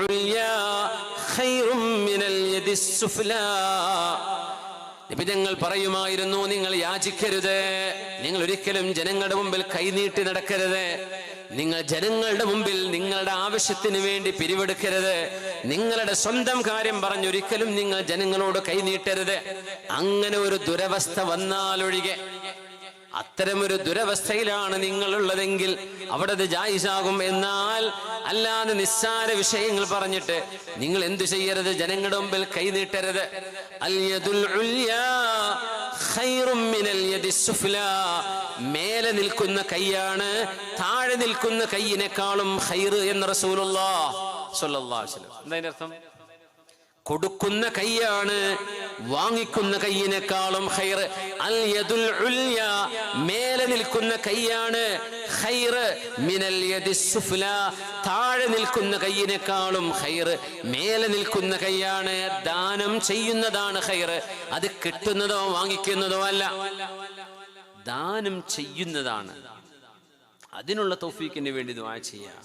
ഉൽയാ خير من اليد السفلى നിബിതങ്ങൾ പറയുമായിരുന്നു നിങ്ങൾ യാചിക്കരുത്. നിങ്ങൾ ഒരിക്കലും ജനങ്ങളുടെ മുമ്പിൽ കൈനീട്ടി നടക്കരുത്. നിങ്ങൾ ജനങ്ങളുടെ മുമ്പിൽ നിങ്ങളുടെ ആവശ്യത്തിന് വേണ്ടി പിരിവെടുക്കരുത്. നിങ്ങളുടെ സ്വന്തം കാര്യം പറഞ്ഞൊരിക്കലും നിങ്ങൾ ജനങ്ങളോട് കൈനീട്ടരുത്. അങ്ങനെ ഒരു ദുരവസ്ഥ വന്നാലൊഴികെ അത്തരമൊരു ദുരവസ്ഥയിലാണ് നിങ്ങളുള്ളതെങ്കിൽ അവിടെ അത് ജായിസാകും എന്നാൽ അല്ലാതെ നിസ്സാര വിഷയങ്ങൾ പറഞ്ഞിട്ട് നിങ്ങൾ എന്തു ചെയ്യരുത്? ജനങ്ങളുടെ മുമ്പിൽ കൈനീട്ടരുത് മേലെ നിൽക്കുന്ന കൈയാണ് താഴെ നിൽക്കുന്ന കൈയിനേക്കാളും ഖൈർ എന്ന് റസൂലുള്ള എന്താ അർത്ഥം? കൊടുക്കുന്ന കൈയാണ് വാങ്ങിക്കുന്ന കൈയിനേക്കാളും ഹൈർ അൽ യദുൽ ഉല്യ മേലെ നിൽക്കുന്ന കൈയാണ് ഹൈർ മിനൽ യദി സുഫ്ല താഴെ നിൽക്കുന്ന കൈയിനേക്കാളും ഹൈർ മേലെ നിൽക്കുന്ന കൈയാണ് ദാനം ചെയ്യുന്നതാണ് ഹൈർ അത് കിട്ടുന്നതോ വാങ്ങിക്കുന്നതോ അല്ല. ദാനം ചെയ്യുന്നതാണ്. അതിനുള്ള തൗഫീഖിന് വേണ്ടി ദുആ ചെയ്യാം